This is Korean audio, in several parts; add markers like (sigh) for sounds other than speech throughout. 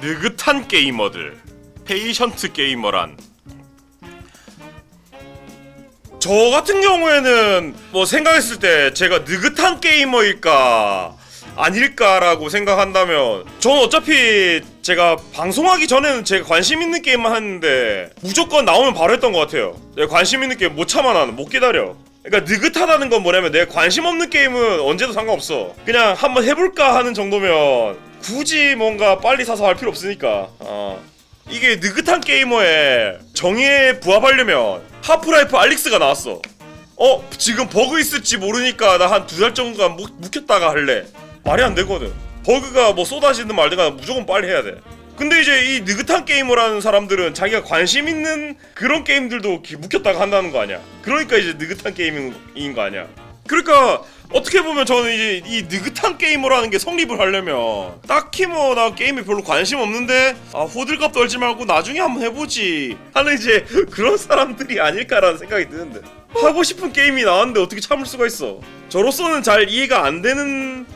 느긋한 게이머들 페이션트 게이머란 저 같은 경우에는 뭐 생각했을 때 제가 느긋한 게이머일까 아닐까라고 생각한다면 저는 어차피 제가 방송하기 전에는 제가 관심 있는 게임만 하는데 무조건 나오면 바로 했던 것 같아요. 내가 관심 있는 게임 못 참아 나는 못 기다려. 그러니까 느긋하다는 건 뭐냐면 내가 관심 없는 게임은 언제도 상관없어. 그냥 한번 해볼까 하는 정도면 굳이 뭔가 빨리 사서 할 필요 없으니까. 어. 이게 느긋한 게이머의 정의에 부합하려면 하프라이프 알릭스가 나왔어. 어 지금 버그 있을지 모르니까 나 한 두 달 정도간 묵, 묵혔다가 할래. 말이 안 되거든. 버그가 뭐 쏟아지든 말든 무조건 빨리 해야 돼. 근데 이제 이 느긋한 게이머라는 사람들은 자기가 관심 있는 그런 게임들도 기- 묵혔다가 한다는 거 아니야. 그러니까 이제 느긋한 게이밍인 거 아니야. 그러니까 어떻게 보면 저는 이제 이 느긋한 게이머라는 게 성립을 하려면 딱히 뭐 나 게임에 별로 관심 없는데 아 호들갑 떨지 말고 나중에 한번 해보지 하는 이제 (laughs) 그런 사람들이 아닐까라는 생각이 드는데 하고 싶은 게임이 나왔는데 어떻게 참을 수가 있어 저로서는 잘 이해가 안 되는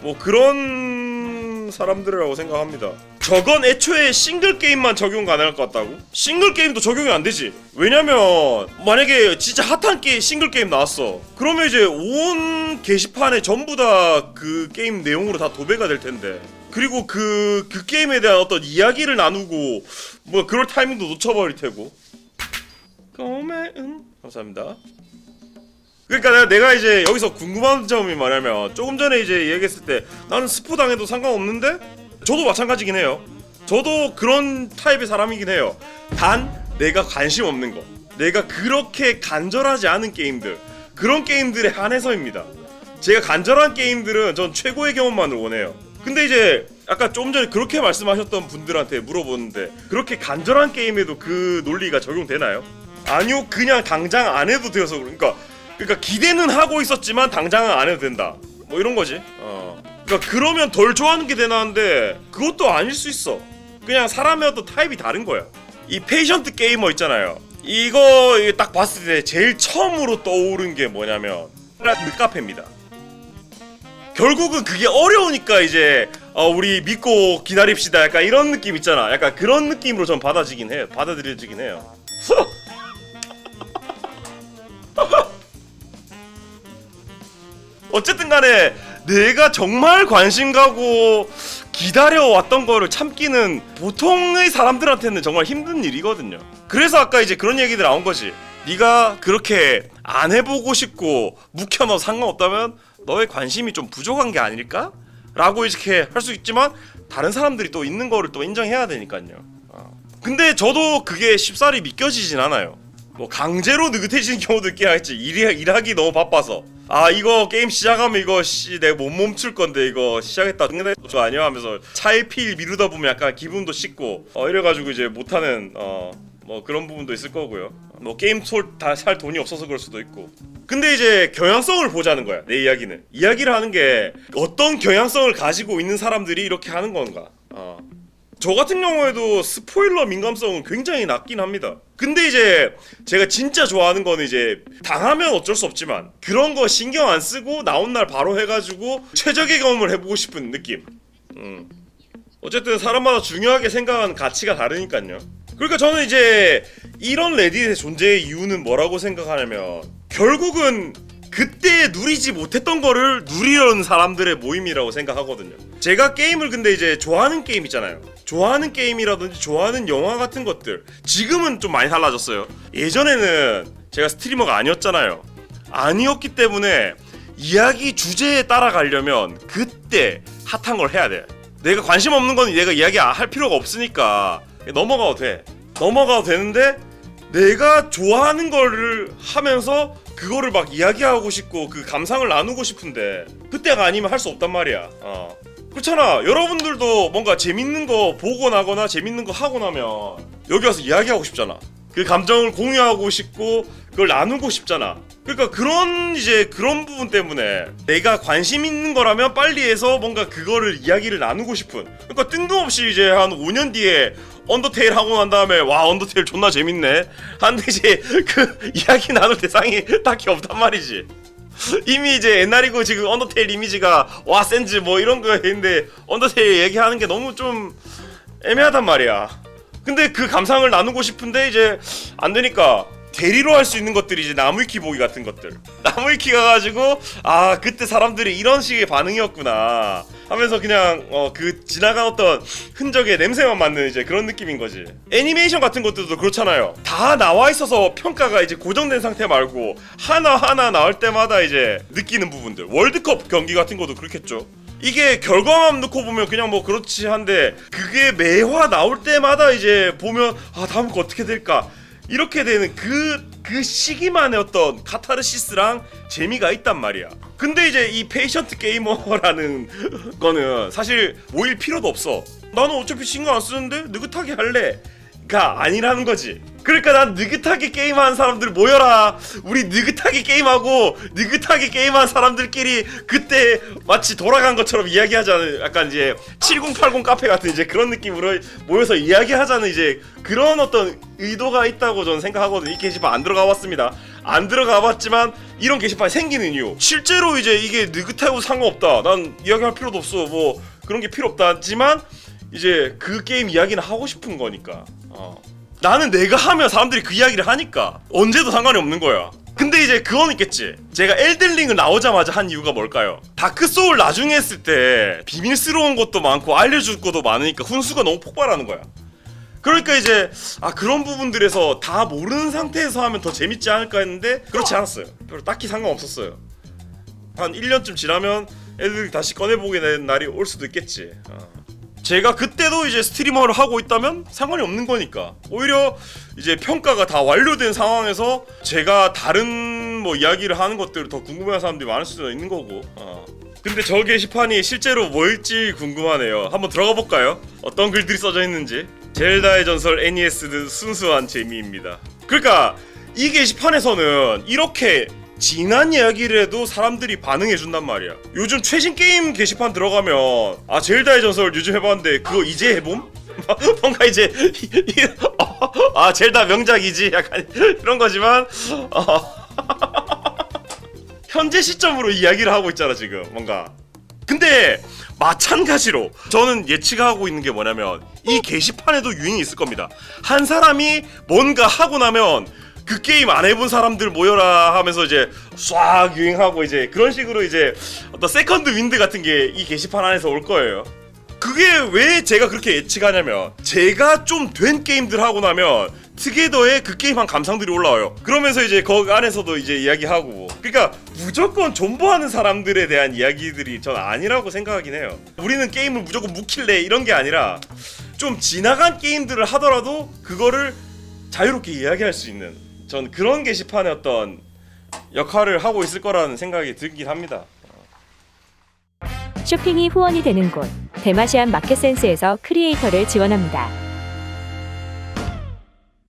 뭐 그런 사람들이라고 생각합니다. 저건 애초에 싱글 게임만 적용 가능할 것 같다고? 싱글 게임도 적용이 안 되지. 왜냐면 만약에 진짜 핫한 게 싱글 게임 나왔어. 그러면 이제 온 게시판에 전부 다 그 게임 내용으로 다 도배가 될 텐데. 그리고 그, 그 게임에 대한 어떤 이야기를 나누고 뭐 그럴 타이밍도 놓쳐버릴 테고. 꼬매은 감사합니다. 그러니까 내가, 내가 이제 여기서 궁금한 점이 뭐냐면 조금 전에 이제 얘기했을 때 나는 스포 당해도 상관없는데 저도 마찬가지긴 해요. 저도 그런 타입의 사람이긴 해요. 단 내가 관심 없는 거, 내가 그렇게 간절하지 않은 게임들 그런 게임들에 한해서입니다. 제가 간절한 게임들은 전 최고의 경험만을 원해요. 근데 이제 아까 조금 전에 그렇게 말씀하셨던 분들한테 물어보는데 그렇게 간절한 게임에도 그 논리가 적용되나요? 아니요, 그냥 당장 안 해도 되어서 그러니까 그러니까 기대는 하고 있었지만 당장은 안 해도 된다. 뭐 이런 거지. 어. 그러니까 그러면 덜 좋아하는 게 되나는데 그것도 아닐 수 있어. 그냥 사람의 어떤 타입이 다른 거야. 이 페이션트 게이머 있잖아요. 이거 딱 봤을 때 제일 처음으로 떠오른 게 뭐냐면 늑카페입니다. 결국은 그게 어려우니까 이제 어, 우리 믿고 기다립시다 약간 이런 느낌 있잖아. 약간 그런 느낌으로 전 받아지긴 해요. 받아들여지긴 해요. (laughs) 어쨌든 간에 내가 정말 관심 가고 기다려왔던 거를 참기는 보통의 사람들한테는 정말 힘든 일이거든요. 그래서 아까 이제 그런 얘기들 나온 거지. 네가 그렇게 안 해보고 싶고 묵혀놔 상관없다면 너의 관심이 좀 부족한 게 아닐까? 라고 이렇게 할 수 있지만 다른 사람들이 또 있는 거를 또 인정해야 되니까요. 어. 근데 저도 그게 쉽사리 믿겨지진 않아요. 뭐 강제로 느긋해지는 경우도 있긴 하겠지. 일이, 일하기 너무 바빠서. 아 이거 게임 시작하면 이거 씨 내가 못 멈출 건데 이거 시작했다. 끝내 저 아니야 하면서 차일피일 미루다 보면 약간 기분도 씻고 어 이래가지고 이제 못하는 어 뭐 그런 부분도 있을 거고요. 뭐 게임 솔다살 돈이 없어서 그럴 수도 있고. 근데 이제 경향성을 보자는 거야 내 이야기는. 이야기를 하는 게 어떤 경향성을 가지고 있는 사람들이 이렇게 하는 건가? 어. 저 같은 경우에도 스포일러 민감성은 굉장히 낮긴 합니다. 근데 이제 제가 진짜 좋아하는 거는 이제 당하면 어쩔 수 없지만 그런 거 신경 안 쓰고 나온 날 바로 해가지고 최적의 경험을 해보고 싶은 느낌. 음. 어쨌든 사람마다 중요하게 생각하는 가치가 다르니까요. 그러니까 저는 이제 이런 레딧의 존재의 이유는 뭐라고 생각하냐면 결국은 그때 누리지 못했던 거를 누리려는 사람들의 모임이라고 생각하거든요. 제가 게임을 근데 이제 좋아하는 게임 있잖아요. 좋아하는 게임이라든지 좋아하는 영화 같은 것들 지금은 좀 많이 달라졌어요. 예전에는 제가 스트리머가 아니었잖아요. 아니었기 때문에 이야기 주제에 따라가려면 그때 핫한 걸 해야 돼. 내가 관심 없는 건 내가 이야기할 필요가 없으니까 넘어가도 돼. 넘어가도 되는데 내가 좋아하는 거를 하면서 그거를 막 이야기하고 싶고 그 감상을 나누고 싶은데 그때가 아니면 할 수 없단 말이야. 어. 그렇잖아. 여러분들도 뭔가 재밌는 거 보고 나거나 재밌는 거 하고 나면 여기 와서 이야기하고 싶잖아. 그 감정을 공유하고 싶고 그걸 나누고 싶잖아. 그러니까 그런 이제 그런 부분 때문에 내가 관심 있는 거라면 빨리 해서 뭔가 그거를 이야기를 나누고 싶은. 그러니까 뜬금없이 이제 한 5년 뒤에 언더테일 하고 난 다음에 와 언더테일 존나 재밌네. 하는데 이제 그 (laughs) 이야기 나눌 대상이 딱히 없단 말이지. (laughs) 이미 이제 옛날이고 지금 언더테일 이미지가 와 센즈 뭐 이런 거 했는데 언더테일 얘기하는 게 너무 좀 애매하단 말이야. 근데 그 감상을 나누고 싶은데 이제 안 되니까 대리로 할 수 있는 것들이 이제 나무위키 보기 같은 것들. (laughs) 나무위키 가가지고 아 그때 사람들이 이런 식의 반응이었구나 하면서 그냥 어 그 지나간 어떤 흔적의 냄새만 맡는 이제 그런 느낌인 거지. 애니메이션 같은 것들도 그렇잖아요. 다 나와 있어서 평가가 이제 고정된 상태 말고 하나 하나 나올 때마다 이제 느끼는 부분들. 월드컵 경기 같은 것도 그렇겠죠. 이게 결과만 놓고 보면 그냥 뭐 그렇지 한데 그게 매화 나올 때마다 이제 보면 아 다음 거 어떻게 될까 이렇게 되는 그, 그 시기만의 어떤 카타르시스랑 재미가 있단 말이야. 근데 이제 이 페이션트 게이머라는 거는 사실 모일 필요도 없어. 나는 어차피 신경 안 쓰는데 느긋하게 할래. 가 아니라는 거지. 그러니까 난 느긋하게 게임하는 사람들 모여라. 우리 느긋하게 게임하고 느긋하게 게임하는 사람들끼리 그때 마치 돌아간 것처럼 이야기하자는 약간 이제 7080 카페 같은 이제 그런 느낌으로 모여서 이야기하자는 이제 그런 어떤 의도가 있다고 저는 생각하거든요. 이 게시판 안 들어가 봤습니다. 안 들어가 봤지만 이런 게시판이 생기는 이유. 실제로 이제 이게 느긋하고 상관없다. 난 이야기할 필요도 없어. 뭐 그런 게 필요 없다지만 이제 그 게임 이야기는 하고 싶은 거니까. 어. 나는 내가 하면 사람들이 그 이야기를 하니까 언제도 상관이 없는 거야. 근데 이제 그건 있겠지. 제가 엘든링을 나오자마자 한 이유가 뭘까요? 다크 소울 나중에 했을 때 비밀스러운 것도 많고 알려줄 것도 많으니까 훈수가 너무 폭발하는 거야. 그러니까 이제 아 그런 부분들에서 다 모르는 상태에서 하면 더 재밌지 않을까 했는데 그렇지 않았어요. 별로 딱히 상관없었어요. 한 1년쯤 지나면 애들이 다시 꺼내보게 되는 날이 올 수도 있겠지. 어. 제가 그때도 이제 스트리머를 하고 있다면 상관이 없는 거니까. 오히려 이제 평가가 다 완료된 상황에서 제가 다른 뭐 이야기를 하는 것들을 더 궁금해하는 사람들이 많을 수도 있는 거고. 어. 근데 저 게시판이 실제로 뭐일지 궁금하네요. 한번 들어가 볼까요? 어떤 글들이 써져 있는지. 젤다의 전설 NES는 순수한 재미입니다. 그러니까 이 게시판에서는 이렇게 지난 이야기를 해도 사람들이 반응해 준단 말이야. 요즘 최신 게임 게시판 들어가면 아 젤다의 전설 요즘 해봤는데 그거 이제 해봄? (laughs) 뭔가 이제 (laughs) 아 젤다 명작이지 약간 이런 거지만 어, (laughs) 현재 시점으로 이야기를 하고 있잖아 지금 뭔가. 근데 마찬가지로 저는 예측하고 있는 게 뭐냐면 이 게시판에도 유행이 있을 겁니다. 한 사람이 뭔가 하고 나면 그 게임 안 해본 사람들 모여라 하면서 이제 싹 유행하고 이제 그런 식으로 이제 어떤 세컨드 윈드 같은 게 이 게시판 안에서 올 거예요. 그게 왜 제가 그렇게 예측하냐면 제가 좀 된 게임들 하고 나면 트게더의 그 게임한 감상들이 올라와요. 그러면서 이제 거기 안에서도 이제 이야기하고 그러니까 무조건 존버하는 사람들에 대한 이야기들이 전 아니라고 생각하긴 해요. 우리는 게임을 무조건 묵힐래 이런 게 아니라 좀 지나간 게임들을 하더라도 그거를 자유롭게 이야기할 수 있는 전 그런 게시판의 어떤 역할을 하고 있을 거라는 생각이 들긴 합니다. 쇼핑이 후원이 되는 곳 대마시안 마켓센스에서 크리에이터를 지원합니다.